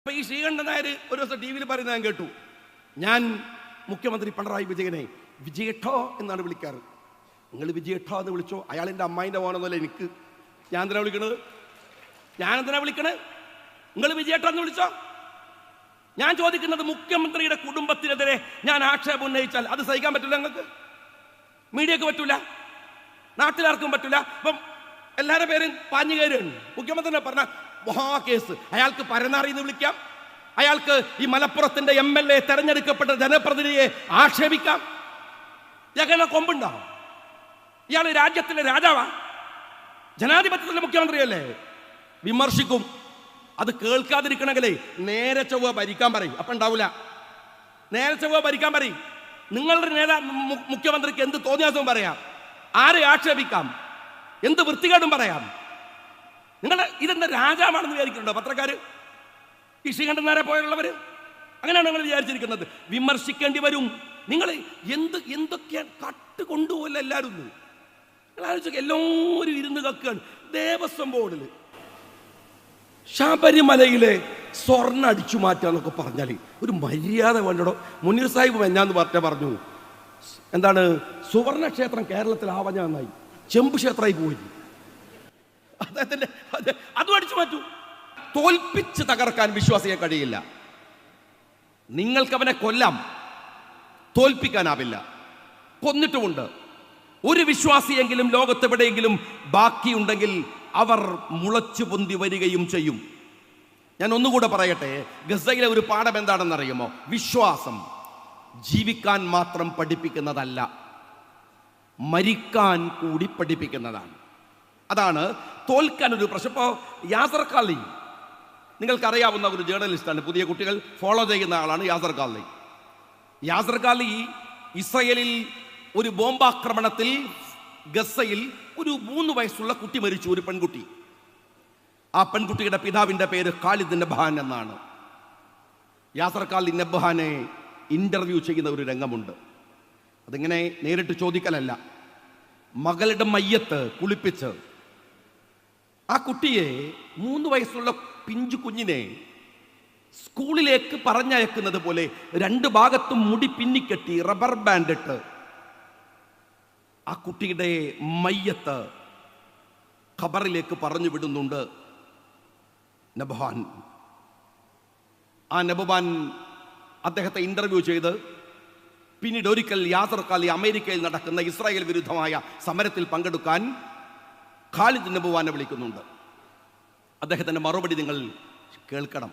അപ്പൊ ഈ ശ്രീകണ്ഠൻ നായർ ഒരു ദിവസം ടി വിയിൽ പറയുന്നത് ഞാൻ കേട്ടു. ഞാൻ മുഖ്യമന്ത്രി പിണറായി വിജയനെ വിജയട്ടോ എന്നാണ് വിളിക്കാറ്. നിങ്ങൾ വിജയട്ടോ എന്ന് വിളിച്ചോ? അയാൾ എന്റെ അമ്മായിന്റെ മോനെന്നല്ല എനിക്ക്. ഞാൻ എന്തിനാ വിളിക്കണത്? ഞാൻ എന്തിനാ വിളിക്കണത്? നിങ്ങൾ വിജയട്ടോ എന്ന് വിളിച്ചോ? ഞാൻ ചോദിക്കുന്നത് മുഖ്യമന്ത്രിയുടെ കുടുംബത്തിനെതിരെ ഞാൻ ആക്ഷേപം ഉന്നയിച്ചാൽ അത് സഹിക്കാൻ പറ്റില്ല നിങ്ങൾക്ക്? മീഡിയക്ക് പറ്റൂല. നാട്ടിലാർക്കും പറ്റൂല. അപ്പം എല്ലാവരുടെ പേരും പാഞ്ഞു മുഖ്യമന്ത്രി പറഞ്ഞ മഹാ കേസ് അയാൾക്ക് പരനാറി എന്ന് വിളിക്കാം. അയാൾക്ക് ഈ മലപ്പുറത്തിന്റെ എം എൽ എ തെരഞ്ഞെടുക്കപ്പെട്ട ജനപ്രതിനിധിയെ ആക്ഷേപിക്കാം. ഇയാൾക്ക് കൊമ്പുണ്ടോ ഇയാൾ രാജ്യത്തിലെ രാജാവാ. ജനാധിപത്യത്തിലെ മുഖ്യമന്ത്രിയല്ലേ? വിമർശിക്കും. അത് കേൾക്കാതിരിക്കണമെങ്കിലേ നേരെ ചൊവ്വ ഭരിക്കാൻ പറയും. അപ്പൊ ഉണ്ടാവില്ല നേരെ ചൊവ്വ ഭരിക്കാൻ പറയും. നിങ്ങളുടെ നേതാ മുഖ്യമന്ത്രിക്ക് എന്ത് തോന്നിയാസവും പറയാം? ആരെ ആക്ഷേപിക്കാം? എന്ത് വൃത്തികേടും പറയാം? നിങ്ങളുടെ ഇതെന്താ രാജാവാണെന്ന് വിചാരിക്കുന്നുണ്ടോ പത്രക്കാര്? ഈ ശ്രീകണ്ഠനാരെ പോലുള്ളവര്? അങ്ങനെയാണ് നിങ്ങൾ വിചാരിച്ചിരിക്കുന്നത്. വിമർശിക്കേണ്ടി വരും. നിങ്ങൾ എന്ത് എന്തൊക്കെയാണ് കട്ട് കൊണ്ടുപോകില്ല എല്ലാവരും നിങ്ങൾ ആലോചിച്ചൊക്കെ എല്ലാവരും ഇരുന്ന് കക്കുകയാണ് ദേവസ്വം ബോർഡിൽ ശബരിമലയിലെ സ്വർണ അടിച്ചു മാറ്റുക എന്നൊക്കെ പറഞ്ഞാൽ ഒരു മര്യാദ വേണ്ടടോ? മുനീർ സാഹിബ് വെഞ്ഞാന്ന് പറഞ്ഞ പറഞ്ഞു. എന്താണ്? സുവർണ ക്ഷേത്രം കേരളത്തിൽ ആവഞ്ഞാന്നായി ചെമ്പ് ക്ഷേത്രമായി പോയി. അദ്ദേഹത്തിന്റെ അത് അടിച്ചു മാറ്റൂ. തോൽപ്പിച്ച് തകർക്കാൻ വിശ്വാസിയെ കഴിയില്ല. നിങ്ങൾക്ക് അവനെ കൊല്ലാം. തോൽപ്പിക്കാനാവില്ല. കൊന്നിട്ടുമുണ്ട്. ഒരു വിശ്വാസിയെങ്കിലും ലോകത്തെവിടെയെങ്കിലും ബാക്കിയുണ്ടെങ്കിൽ അവർ മുളച്ചു പൊന്തി വരികയും ചെയ്യും. ഞാൻ ഒന്നുകൂടെ പറയട്ടെ ഗസയിലെ ഒരു പാഠം എന്താണെന്നറിയുമോ? വിശ്വാസം. ജീവിക്കാൻ മാത്രം പഠിപ്പിക്കുന്നതല്ല മരിക്കാൻ കൂടി പഠിപ്പിക്കുന്നതാണ്. അതാണ് തോൽക്കാൻ ഒരു പ്രശ്നം ഇപ്പോൾ യാസർ നിങ്ങൾക്കറിയാവുന്ന ഒരു ജേർണലിസ്റ്റാണ്. പുതിയ കുട്ടികൾ ഫോളോ ചെയ്യുന്ന ആളാണ് യാസർ കാലി യാസർ ഇസ്രയേലിൽ ഒരു ബോംബാക്രമണത്തിൽ ഗസയിൽ ഒരു മൂന്ന് വയസ്സുള്ള കുട്ടി മരിച്ചു ഒരു പെൺകുട്ടി. ആ പെൺകുട്ടിയുടെ പിതാവിന്റെ പേര് ഖാലിദ് നബ്ഹാൻ എന്നാണ്. യാസർ ഖാലിദ് നബ്ഹാനെ ഇന്റർവ്യൂ ചെയ്യുന്ന ഒരു രംഗമുണ്ട്. അതിങ്ങനെ നേരിട്ട് ചോദിക്കലല്ല. മകളുടെ മയ്യത്ത് കുളിപ്പിച്ച് ആ കുട്ടിയെ മൂന്ന് വയസ്സുള്ള പിഞ്ചു കുഞ്ഞിനെ സ്കൂളിലേക്ക് പറഞ്ഞയക്കുന്നത് പോലെ രണ്ട് ഭാഗത്തും മുടി പിന്നിക്കെട്ടി റബ്ബർ ബാൻഡ് ഇട്ട് ആ കുട്ടിയുടെ മയ്യത്ത് ഖബറിലേക്ക് പറഞ്ഞു വിടുന്നുണ്ട് നബഹാൻ. ആ നബഹാൻ അദ്ദേഹത്തെ ഇന്റർവ്യൂ ചെയ്ത് പിന്നീട് ഒരിക്കൽ യാത്രക്കാലി കാലി അമേരിക്കയിൽ നടക്കുന്ന ഇസ്രായേൽ വിരുദ്ധമായ സമരത്തിൽ പങ്കെടുക്കാൻ ഖാലിദ് നബുവാനെ വിളിക്കുന്നുണ്ട്. അദ്ദേഹത്തിന്റെ മറുപടി നിങ്ങൾ കേൾക്കണം.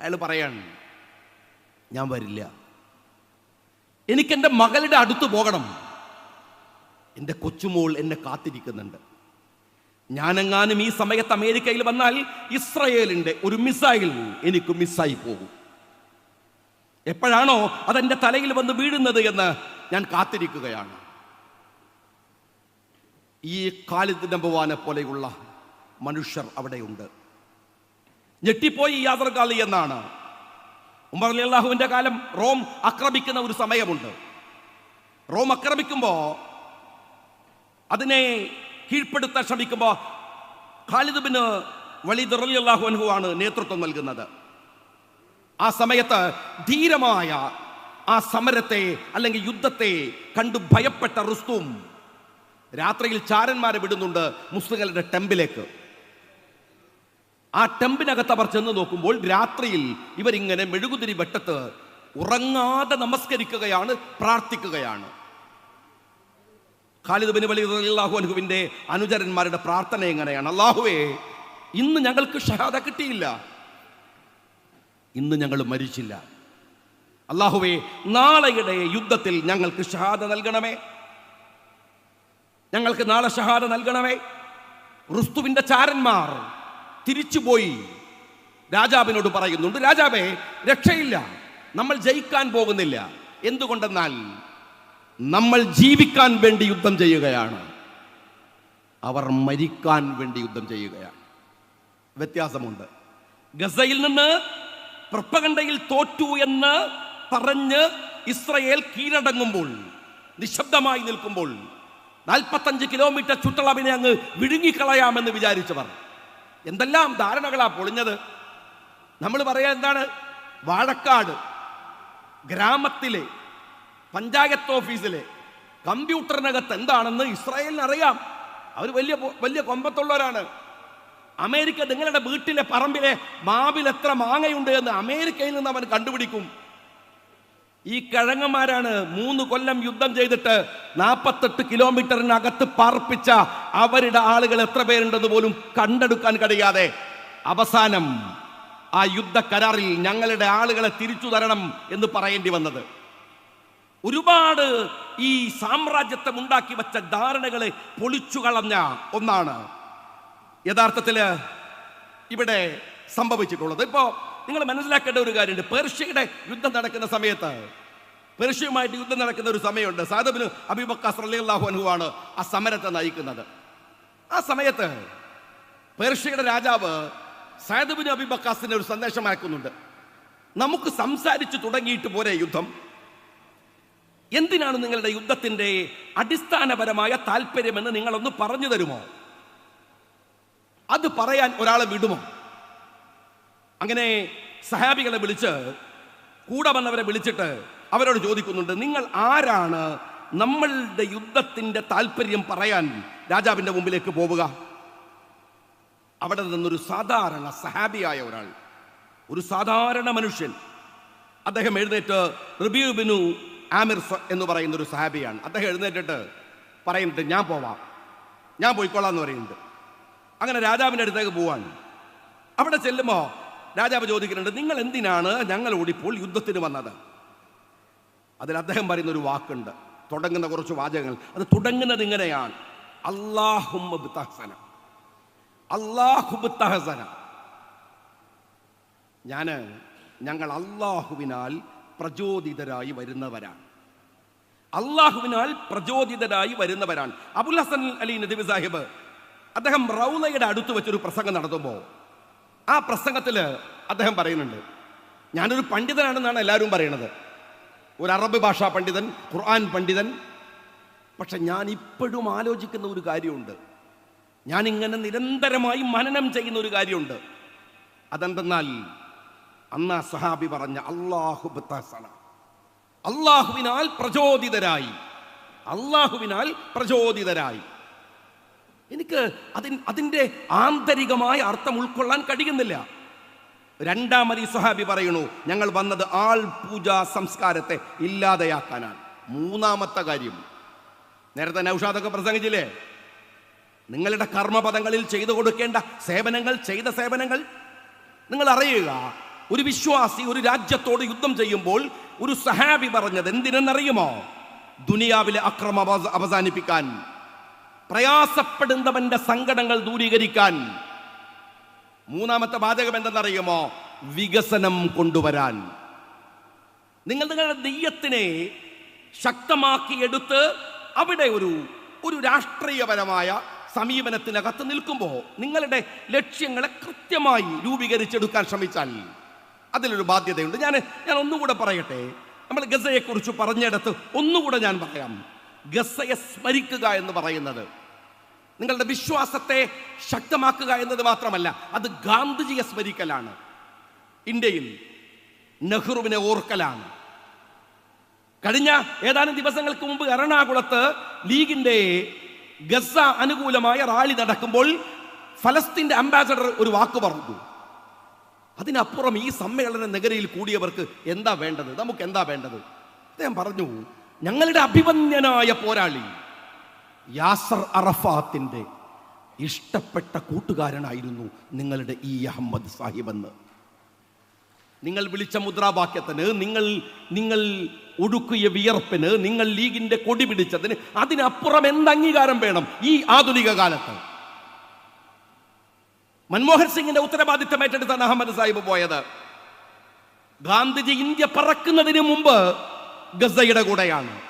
അയാൾ പറയാണ് ഞാൻ വരില്ല. എനിക്കെന്റെ മകളുടെ അടുത്ത് പോകണം. എന്റെ കൊച്ചുമോൾ എന്നെ കാത്തിരിക്കുന്നുണ്ട്. ഞാനെങ്ങാനും ഈ സമയത്ത് അമേരിക്കയിൽ വന്നാൽ ഇസ്രയേലിന്റെ ഒരു മിസൈൽ എനിക്ക് മിസ്സായി പോകും. എപ്പോഴാണോ അതെന്റെ തലയിൽ വന്ന് വീഴുന്നത് എന്ന് ഞാൻ കാത്തിരിക്കുകയാണ്. ഈ ഖാലിദ് നമ്പുവാനെ പോലെയുള്ള മനുഷ്യർ അവിടെയുണ്ട്. ഞെട്ടിപ്പോയി ഈ യാത്ര കാലി എന്നാണ്. ഉമർ അലി അള്ളാഹുവിന്റെ കാലം റോം ആക്രമിക്കുന്ന ഒരു സമയമുണ്ട്. റോം ആക്രമിക്കുമ്പോൾ അതിനെ കീഴ്പ്പെടുത്താൻ ശ്രമിക്കുമ്പോൾ ഖാലിദ് ബിന് വലീദ് റലി അള്ളാഹു അൻഹു ആണ് നേതൃത്വം നൽകുന്നത്. ആ സമയത്ത് ധീരമായ ആ സമരത്തെ അല്ലെങ്കിൽ യുദ്ധത്തെ കണ്ടു ഭയപ്പെട്ട റുസ്തും രാത്രിയിൽ ചാരന്മാരെ വിടുന്നുണ്ട് മുസ്ലിങ്ങളുടെ ടെമ്പിലേക്ക്. ആ ടെമ്പിനകത്ത് അവർ ചെന്ന് നോക്കുമ്പോൾ രാത്രിയിൽ ഇവരിങ്ങനെ മെഴുകുതിരി വെട്ടത്ത് ഉറങ്ങാതെ നമസ്കരിക്കുകയാണ് പ്രാർത്ഥിക്കുകയാണ്. ഖാലിദ് ബിൻ വലി അള്ളാഹു അൻഹുവിന്റെ അനുചരന്മാരുടെ പ്രാർത്ഥന എങ്ങനെയാണ്? അള്ളാഹുവേ ഇന്ന് ഞങ്ങൾക്ക് ഷഹാദ കിട്ടിയില്ല. ഇന്ന് ഞങ്ങൾ മരിച്ചില്ല. അള്ളാഹുവേ നാളെയുടെ യുദ്ധത്തിൽ ഞങ്ങൾക്ക് ഷഹാദ നൽകണമേ. ഞങ്ങൾക്ക് നാളെ ഷഹാദ നൽകണമേ. റുസ്തുവിന്റെ ചാരന്മാർ തിരിച്ചുപോയി. രാജാവിനോട് പറയുന്നുണ്ട് രാജാവേ രക്ഷയില്ല. നമ്മൾ ജയിക്കാൻ പോകുന്നില്ല. എന്തുകൊണ്ടെന്നാൽ നമ്മൾ ജീവിക്കാൻ വേണ്ടി യുദ്ധം ചെയ്യുകയാണ്. അവർ മരിക്കാൻ വേണ്ടി യുദ്ധം ചെയ്യുകയാണ്. വ്യത്യാസമുണ്ട്. ഗസയിൽ നിന്ന് പ്രപ്പകണ്ടയിൽ തോറ്റു എന്ന് പറഞ്ഞ് ഇസ്രയേൽ കീഴടങ്ങുമ്പോൾ നിശബ്ദമായി നിൽക്കുമ്പോൾ നാൽപ്പത്തഞ്ച് കിലോമീറ്റർ ചുറ്റളവിനെ അങ്ങ് വിഴുങ്ങിക്കളയാമെന്ന് വിചാരിച്ചവർ. എന്തെല്ലാം ധാരണകളാ പൊളിഞ്ഞത്. നമ്മൾ പറയാ എന്താണ്? വാഴക്കാട് ഗ്രാമത്തിലെ പഞ്ചായത്ത് ഓഫീസിലെ കമ്പ്യൂട്ടറിനകത്ത് എന്താണെന്ന് ഇസ്രായേലിന് അറിയാം. അവർ വലിയ വലിയ കൊമ്പത്തുള്ളവരാണ്. അമേരിക്ക നിങ്ങളുടെ വീട്ടിലെ പറമ്പിലെ മാവിൽ എത്ര മാങ്ങയുണ്ട് എന്ന് അമേരിക്കയിൽ നിന്ന് അവൻ കണ്ടുപിടിക്കും. ഈ കിഴങ്ങന്മാരാണ് മൂന്ന് കൊല്ലം യുദ്ധം ചെയ്തിട്ട് നാൽപ്പത്തെട്ട് കിലോമീറ്ററിനകത്ത് പാർപ്പിച്ച അവരുടെ ആളുകൾ എത്ര പേരുണ്ടെന്ന് പോലും കണ്ടെടുക്കാൻ കഴിയാതെ അവസാനം ആ യുദ്ധ കരാറിൽ ഞങ്ങളുടെ ആളുകളെ തിരിച്ചു തരണം എന്ന് പറയേണ്ടി വന്നത്. ഒരുപാട് ഈ സാമ്രാജ്യത്വം ഉണ്ടാക്കി വച്ച ധാരണകളെ പൊളിച്ചു കളഞ്ഞ ഒന്നാണ്. യഥാർത്ഥത്തിൽ ഇവിടെ സംഭവിച്ചിട്ടുള്ളത്. ഇപ്പോ നിങ്ങൾ മനസ്സിലാക്കേണ്ട ഒരു കാര്യമുണ്ട്. പേർഷ്യയുടെ യുദ്ധം നടക്കുന്ന സമയത്ത് പേർഷ്യയുമായിട്ട് യുദ്ധം നടക്കുന്ന ഒരു സമയമുണ്ട്. സാദബിന് അബിബക്കാസ് അള്ളാഹു അനുവാണ് ആ സമരത്തെ നയിക്കുന്നത്. ആ സമയത്ത് പേർഷ്യയുടെ രാജാവ് സാദബിന് അബിബക്കാസിന് ഒരു സന്ദേശം അയക്കുന്നുണ്ട്. നമുക്ക് സംസാരിച്ചു തുടങ്ങിയിട്ട് പോരെ യുദ്ധം. എന്തിനാണ് നിങ്ങളുടെ യുദ്ധത്തിന്റെ അടിസ്ഥാനപരമായ താല്പര്യമെന്ന് നിങ്ങളൊന്ന് പറഞ്ഞു തരുമോ? അത് പറയാൻ ഒരാളെ വിടുമോ? അങ്ങനെ സഹാബികളെ വിളിച്ച് കൂടെ വന്നവരെ വിളിച്ചിട്ട് അവരോട് ചോദിക്കുന്നുണ്ട് നിങ്ങൾ ആരാണ്? നമ്മളുടെ യുദ്ധത്തിന്റെ താല്പര്യം പറയാൻ രാജാവിന്റെ മുമ്പിലേക്ക് പോവുക. അവിടെ നിന്നൊരു സാധാരണ സഹാബിയായ ഒരാൾ ഒരു സാധാരണ മനുഷ്യൻ. അദ്ദേഹം എഴുന്നേറ്റ് റിബിയുബിനു ആമിർ എന്ന് പറയുന്ന ഒരു സഹാബിയാണ്. അദ്ദേഹം എഴുന്നേറ്റിട്ട് പറയുന്നുണ്ട് ഞാൻ പോവാം. ഞാൻ പോയിക്കോളാം എന്ന് പറയുന്നുണ്ട്. അങ്ങനെ രാജാവിന്റെ അടുത്തേക്ക് പോവാൻ അവിടെ ചെല്ലുമ്പോ രാജാവ് ചോദിക്കുന്നുണ്ട് നിങ്ങൾ എന്തിനാണ് ഞങ്ങളോട് ഓടിപ്പോൾ യുദ്ധത്തിന് വന്നത്? അതിൽ അദ്ദേഹം പറയുന്ന ഒരു വാക്കുണ്ട് തുടങ്ങുന്ന കുറച്ച് വാചകങ്ങൾ. അത് തുടങ്ങുന്നത് ഇങ്ങനെയാണ്. അള്ളാഹുസന അള്ളാഹുബത്തഹസന ഞാൻ ഞങ്ങൾ അള്ളാഹുവിനാൽ പ്രചോദിതരായി വരുന്നവരാണ്. അള്ളാഹുവിനാൽ പ്രചോദിതരായി വരുന്നവരാണ്. അബുൽ ഹസൻ അലി നദീബ് സാഹിബ് അദ്ദേഹം റൗലയുടെ അടുത്ത് വെച്ചൊരു പ്രസംഗം നടത്തുമ്പോൾ ആ പ്രസംഗത്തിൽ അദ്ദേഹം പറയുന്നുണ്ട് ഞാനൊരു പണ്ഡിതനാണെന്നാണ് എല്ലാവരും പറയുന്നത് ഒരു അറബ് ഭാഷാ പണ്ഡിതൻ ഖുർആൻ പണ്ഡിതൻ. പക്ഷെ ഞാൻ ഇപ്പോഴും ആലോചിക്കുന്ന ഒരു കാര്യമുണ്ട്. ഞാനിങ്ങനെ നിരന്തരമായി മനനം ചെയ്യുന്ന ഒരു കാര്യമുണ്ട്. അതെന്തെന്നാൽ അന്ന് സഹാബി പറഞ്ഞ അള്ളാഹു അള്ളാഹുവിനാൽ പ്രചോദിതരായി. അള്ളാഹുവിനാൽ പ്രചോദിതരായി. എനിക്ക് അതിൻ അതിന്റെ ആന്തരികമായ അർത്ഥം ഉൾക്കൊള്ളാൻ കഴിയുന്നില്ല. രണ്ടാമത് ഈ സ്വഹാബി പറയുന്നു ഞങ്ങൾ വന്നത് ആൾ പൂജാ സംസ്കാരത്തെ ഇല്ലാതെയാക്കാനാണ്. മൂന്നാമത്തെ കാര്യം നേരത്തെ നൗഷാദൊക്കെ പ്രസംഗിച്ചില്ലേ? നിങ്ങളുടെ കർമ്മപദങ്ങളിൽ ചെയ്തു കൊടുക്കേണ്ട സേവനങ്ങൾ ചെയ്ത സേവനങ്ങൾ നിങ്ങൾ അറിയുക. ഒരു വിശ്വാസി ഒരു രാജ്യത്തോട് യുദ്ധം ചെയ്യുമ്പോൾ ഒരു സഹാബി പറഞ്ഞത് എന്തിനെന്നറിയുമോ? ദുനിയാവിലെ അക്രമം അവസ- അവസാനിപ്പിക്കാൻ. പ്രയാസപ്പെടുന്നവന്റെ സങ്കടങ്ങൾ ദൂരീകരിക്കാൻ മൂന്നാമത്തെ വാചകം എന്തെന്നറിയുമോ? വികസനം കൊണ്ടുവരാൻ. നിങ്ങൾ നിങ്ങളുടെ നെയ്യത്തിനെ ശക്തമാക്കിയെടുത്ത് അവിടെ ഒരു ഒരു രാഷ്ട്രീയപരമായ സമീപനത്തിനകത്ത് നിൽക്കുമ്പോൾ നിങ്ങളുടെ ലക്ഷ്യങ്ങളെ കൃത്യമായി രൂപീകരിച്ചെടുക്കാൻ ശ്രമിച്ചാൽ അതിലൊരു ബാധ്യതയുണ്ട്. ഞാൻ ഞാൻ ഒന്നുകൂടെ പറയട്ടെ? നമ്മൾ ഗസയെക്കുറിച്ച് പറഞ്ഞിടത്ത് ഒന്നുകൂടെ ഞാൻ പറയാം. ഗസയെ സ്മരിക്കുക എന്ന് പറയുന്നത്. നിങ്ങളുടെ വിശ്വാസത്തെ ശക്തമാക്കുക എന്നത് മാത്രമല്ല അത് ഗാന്ധിജിയെ സ്മരിക്കലാണ്. ഇന്ത്യയിൽ നെഹ്റുവിനെ ഓർക്കലാണ്. കഴിഞ്ഞ ഏതാനും ദിവസങ്ങൾക്ക് മുമ്പ് എറണാകുളത്ത് ലീഗിന്റെ ഗസ അനുകൂലമായ റാലി നടക്കുമ്പോൾ ഫലസ്തീന്റെ അംബാസഡർ ഒരു വാക്ക് പറഞ്ഞു. അതിനപ്പുറം ഈ സമ്മേളന നഗരിയിൽ കൂടിയവർക്ക് എന്താ വേണ്ടത്? നമുക്ക് എന്താ വേണ്ടത്? അദ്ദേഹം പറഞ്ഞു ഞങ്ങളുടെ അഭിമന്യനായ പോരാളി യാസർ അറഫാത്തിന്റെ ഇഷ്ടപ്പെട്ട കൂട്ടുകാരനായിരുന്നു നിങ്ങളുടെ ഈ അഹമ്മദ് സാഹിബ് എന്ന് നിങ്ങൾ വിളിച്ച മുദ്രാവാക്യത്തിന് നിങ്ങൾ നിങ്ങൾ ഒടുക്കിയ വിയർപ്പിന് നിങ്ങൾ ലീഗിന്റെ കൊടി പിടിച്ചതിന് അതിനപ്പുറം എന്ത് അംഗീകാരം വേണം ഈ ആധുനിക കാലത്ത്. മൻമോഹൻ സിംഗിന്റെ ഉത്തരവാദിത്തം ഏറ്റെടുത്താണ് അഹമ്മദ് സാഹിബ് പോയത്. ഗാന്ധിജി ഇന്ത്യ പറക്കുന്നതിന് മുമ്പ് ഗസയുടെ കൂടെയാണ്.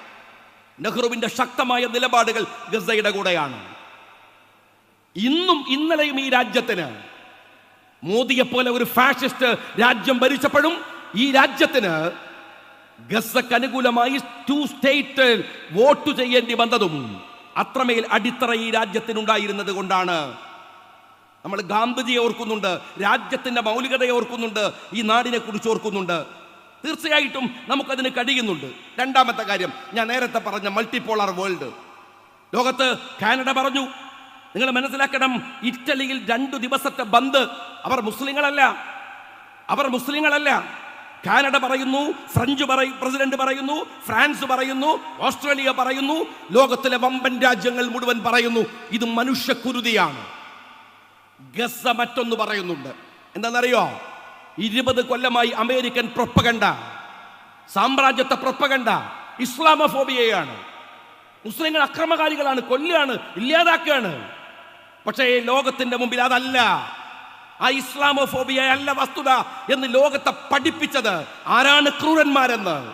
നെഹ്റുവിന്റെ ശക്തമായ നിലപാടുകൾ ഗസയുടെ കൂടെയാണ്. ഇന്നും ഇന്നലെയും ഈ രാജ്യത്തിന് മോദിയെ പോലെ ഒരു ഫാഷിസ്റ്റ് രാജ്യം ഭരിച്ചപ്പോഴും ഈ രാജ്യത്തിന് ഗസക്ക് അനുകൂലമായി ടു സ്റ്റേറ്റ് വോട്ട് ചെയ്യേണ്ടി വന്നതും അത്രമേൽ അടിത്തറ ഈ രാജ്യത്തിനുണ്ടായിരുന്നത് കൊണ്ടാണ്. നമ്മൾ ഗാന്ധിജിയെ ഓർക്കുന്നുണ്ട് രാജ്യത്തിന്റെ മൗലികതയെ ഓർക്കുന്നുണ്ട് ഈ നാടിനെ കുറിച്ച് ഓർക്കുന്നുണ്ട്. തീർച്ചയായിട്ടും നമുക്കതിന് കഴിയുന്നുണ്ട്. രണ്ടാമത്തെ കാര്യം ഞാൻ നേരത്തെ പറഞ്ഞ മൾട്ടിപോളാർ വേൾഡ് ലോകത്ത് കാനഡ പറഞ്ഞു നിങ്ങൾ മനസ്സിലാക്കണം ഇറ്റലിയിൽ രണ്ടു ദിവസത്തെ ബന്ദ് അവർ മുസ്ലിങ്ങളല്ല. അവർ മുസ്ലിങ്ങളല്ല. കാനഡ പറയുന്നു ഫ്രഞ്ച് പറയും പ്രസിഡന്റ് പറയുന്നു ഫ്രാൻസ് പറയുന്നു ഓസ്ട്രേലിയ പറയുന്നു ലോകത്തിലെ വമ്പൻ രാജ്യങ്ങൾ മുഴുവൻ പറയുന്നു ഇത് മനുഷ്യക്കുരുതിയാണ്. ഗസ മറ്റൊന്ന് പറയുന്നുണ്ട്. എന്താണെന്നറിയോ? ഇരുപത് കൊല്ലമായി അമേരിക്കൻ പ്രൊപ്പകണ്ട സാമ്രാജ്യത്തെ പ്രൊപ്പകണ്ട ഇസ്ലാമോഫോബിയയാണ്. മുസ്ലിങ്ങൾ അക്രമകാരികളാണ് കൊല്ലുകയാണ് ഇല്ലാതാക്കുകയാണ്. പക്ഷേ ലോകത്തിന്റെ മുമ്പിൽ അതല്ല. ആ ഇസ്ലാമോഫോബിയ അല്ല വസ്തുത എന്ന് ലോകത്തെ പഠിപ്പിച്ചത് ആരാണ് ക്രൂരന്മാരെന്ന്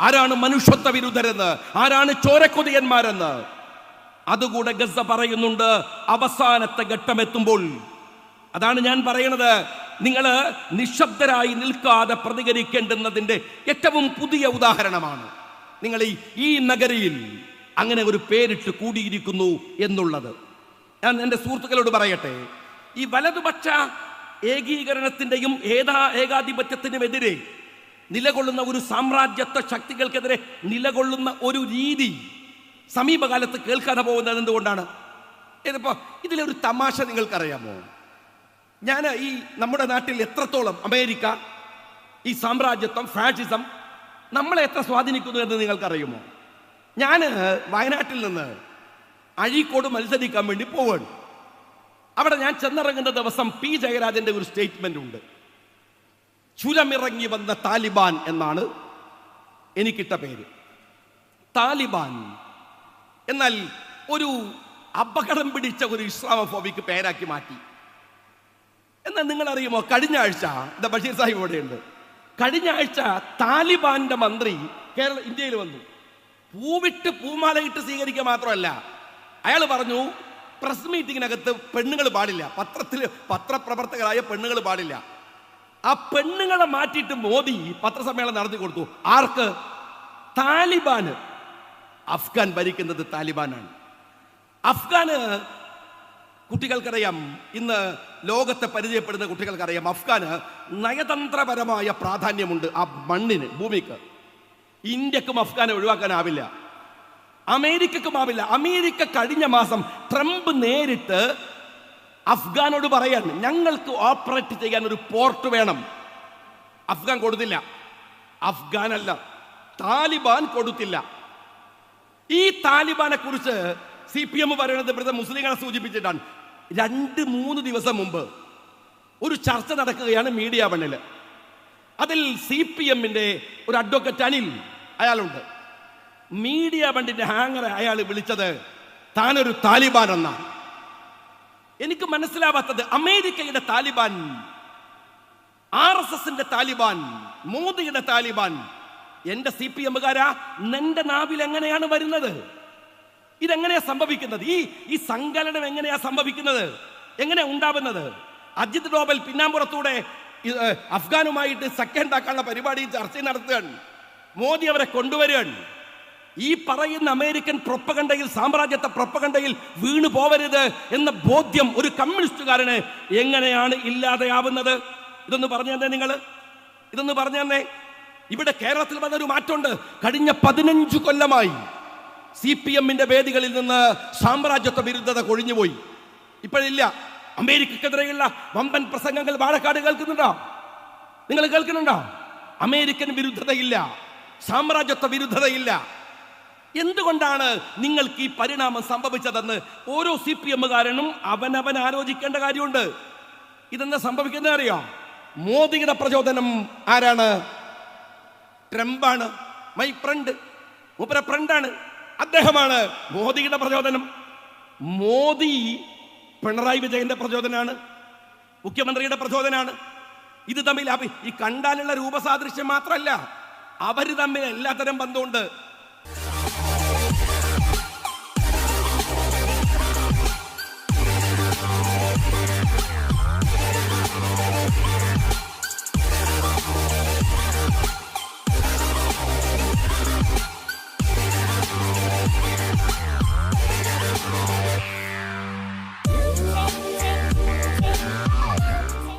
ആരാണ് മനുഷ്യത്വ വിരുദ്ധരെന്ന് ആരാണ് ചോരക്കൊതിയന്മാരെന്ന്. അതുകൂടെ ഗസ പറയുന്നുണ്ട് അവസാനത്തെ ഘട്ടമെത്തുമ്പോൾ. അതാണ് ഞാൻ പറയുന്നത് നിങ്ങൾ നിശബ്ദരായി നിൽക്കാതെ പ്രതികരിക്കേണ്ടുന്നതിന്റെ ഏറ്റവും പുതിയ ഉദാഹരണമാണ്. നിങ്ങൾ ഈ നഗരിയിൽ അങ്ങനെ ഒരു പേരിട്ട് കൂടിയിരിക്കുന്നു എന്നുള്ളത്. ഞാൻ എന്റെ സുഹൃത്തുക്കളോട് പറയട്ടെ ഈ വലതുപക്ഷ ഏകീകരണത്തിന്റെയും ഏതാ ഏകാധിപത്യത്തിനുമെതിരെ നിലകൊള്ളുന്ന ഒരു സാമ്രാജ്യത്വ ശക്തികൾക്കെതിരെ നിലകൊള്ളുന്ന ഒരു രീതി സമീപകാലത്ത് കേൾക്കാതെ പോകുന്നത് എന്തുകൊണ്ടാണ്? ഇതിപ്പോൾ ഇതിലൊരു തമാശ നിങ്ങൾക്കറിയാമോ? ഞാൻ ഈ നമ്മുടെ നാട്ടിൽ എത്രത്തോളം അമേരിക്ക ഈ സാമ്രാജ്യത്വം ഫാഷിസം നമ്മളെ എത്ര സ്വാധീനിക്കുന്നു എന്ന് നിങ്ങൾക്കറിയുമോ? ഞാൻ വയനാട്ടിൽ നിന്ന് അഴീക്കോട് മത്സരിക്കാൻ വേണ്ടി പോവാണ്. അവിടെ ഞാൻ ചെന്നിറങ്ങുന്ന ദിവസം പി. ജയരാജന്റെ ഒരു സ്റ്റേറ്റ്മെന്റ് ഉണ്ട്. ചുരമിറങ്ങി വന്ന താലിബാൻ എന്നാണ് എനിക്കിട്ട പേര്. താലിബാൻ എന്നാൽ ഒരു അപകടം പിടിച്ച ഒരു ഇസ്ലാമഫോബിക്ക് പേരാക്കി മാറ്റി. എന്നാൽ നിങ്ങൾ അറിയുമോ കഴിഞ്ഞ ആഴ്ച ബഷീർ സാഹിബ് ഇവിടെയുണ്ട്. കഴിഞ്ഞ ആഴ്ച താലിബാന്റെ മന്ത്രി കേരള ഇന്ത്യയിൽ വന്നു. പൂവിട്ട് പൂമാലയിട്ട് സ്വീകരിക്കുക മാത്രമല്ല അയാൾ പറഞ്ഞു പ്രസ് മീറ്റിങ്ങിനകത്ത് പെണ്ണുങ്ങൾ പാടില്ല. പത്രത്തിൽ പത്രപ്രവർത്തകരായ പെണ്ണുങ്ങൾ പാടില്ല. ആ പെണ്ണുങ്ങളെ മാറ്റിയിട്ട് മോദി പത്രസമ്മേളനം നടത്തി കൊടുത്തു. ആർക്ക്? താലിബാന്. അഫ്ഗാൻ ഭരിക്കുന്നത് താലിബാനാണ്. അഫ്ഗാന് കുട്ടികൾക്കറിയാം. ഇന്ന് ലോകത്തെ പരിചയപ്പെടുന്ന കുട്ടികൾക്കറിയാം. അഫ്ഗാന് നയതന്ത്രപരമായ പ്രാധാന്യമുണ്ട് ആ മണ്ണിന് ഭൂമിക്ക്. ഇന്ത്യക്കും അഫ്ഗാനെ ഒഴിവാക്കാനാവില്ല. അമേരിക്കക്കും ആവില്ല. അമേരിക്ക കഴിഞ്ഞ മാസം ട്രംപ് നേരിട്ട് അഫ്ഗാനോട് പറയാൻ ഞങ്ങൾക്ക് ഓപ്പറേറ്റ് ചെയ്യാൻ ഒരു പോർട്ട് വേണം. അഫ്ഗാൻ കൊടുത്തില്ല. അഫ്ഗാനല്ല താലിബാൻ കൊടുത്തില്ല. ഈ താലിബാനെ കുറിച്ച് സി പി എം പറയുന്നത് ഇവിടുത്തെ മുസ്ലിങ്ങളെ സൂചിപ്പിച്ചിട്ടാണ്. രണ്ട് മൂന്ന് ദിവസം മുമ്പ് ഒരു ചർച്ച നടക്കുകയാണ് മീഡിയ വണ്ണിൽ അതിൽ സി പി എമ്മിന്റെ ഒരു അഡ്വക്കറ്റ് അനിൽ അയാളുണ്ട്. മീഡിയ ബണ്ടിന്റെ ഹാങ്ങറെ അയാൾ വിളിച്ചത് താനൊരു താലിബാൻ എന്നാണ് എനിക്ക് മനസ്സിലാവാത്തത് അമേരിക്കയുടെ താലിബാൻ ആർ എസ് എസിന്റെ താലിബാൻ മോദിയുടെ താലിബാൻ. എന്റെ സി പി എമ്മുകാരാ നിന്റെ നാവിൽ എങ്ങനെയാണ് വരുന്നത്? ഇതെങ്ങനെയാ സംഭവിക്കുന്നത്? ഈ ഈ സങ്കലനം എങ്ങനെയാ സംഭവിക്കുന്നത്? എങ്ങനെ ഉണ്ടാവുന്നത്? അജിത് ഡോബൽ പിന്നാമ്പുറത്തൂടെ അഫ്ഗാനുമായിട്ട് സഖ്യം ഉണ്ടാക്കാനുള്ള പരിപാടി ചർച്ച നടത്തുകയാണ്. മോദി അവരെ കൊണ്ടുവരികയാണ്. ഈ പറയുന്ന അമേരിക്കൻ പ്രൊപ്പകണ്ടയിൽ സാമ്രാജ്യത്തെ പ്രൊപ്പകണ്ടയിൽ വീണു പോവരുത് എന്ന ബോധ്യം ഒരു കമ്മ്യൂണിസ്റ്റുകാരന് എങ്ങനെയാണ് ഇല്ലാതെയാവുന്നത്? ഇതൊന്ന് പറഞ്ഞു തന്നെ നിങ്ങൾ ഇതൊന്ന് പറഞ്ഞു തന്നെ. ഇവിടെ കേരളത്തിൽ വന്നൊരു മാറ്റമുണ്ട്. കഴിഞ്ഞ പതിനഞ്ചു കൊല്ലമായി സി പി എമ്മിന്റെ വേദികളിൽ നിന്ന് സാമ്രാജ്യത്വ വിരുദ്ധത കൊഴിഞ്ഞുപോയി. ഇപ്പോഴില്ല അമേരിക്കക്കെതിരെയുള്ള വമ്പൻ പ്രസംഗങ്ങൾ വാഴക്കാട് കേൾക്കുന്നുണ്ടോ? നിങ്ങൾ കേൾക്കുന്നുണ്ടോ? അമേരിക്കൻ വിരുദ്ധതയില്ല സാമ്രാജ്യത്വ വിരുദ്ധതയില്ല. എന്തുകൊണ്ടാണ് നിങ്ങൾക്ക് ഈ പരിണാമം സംഭവിച്ചതെന്ന് ഓരോ സി പി എമ്മുകാരനും അവനവൻ ആലോചിക്കേണ്ട കാര്യമുണ്ട്. ഇതെന്താ സംഭവിക്കുന്നത് അറിയോ? മോദിയുടെ പ്രചോദനം ആരാണ്? ട്രംപാണ്. മൈ ഫ്രണ്ട് മൂപ്പര ഫ്രണ്ടാണ് അദ്ദേഹമാണ് മോദിയുടെ പ്രചോദനം. മോദി പിണറായി വിജയന്റെ പ്രചോദനാണ്. മുഖ്യമന്ത്രിയുടെ പ്രചോദനാണ്. ഇത് തമ്മിൽ ഈ കണ്ടാലുള്ള രൂപസാദൃശ്യം മാത്രമല്ല അവർ തമ്മിൽ എല്ലാത്തരം ബന്ധമുണ്ട്.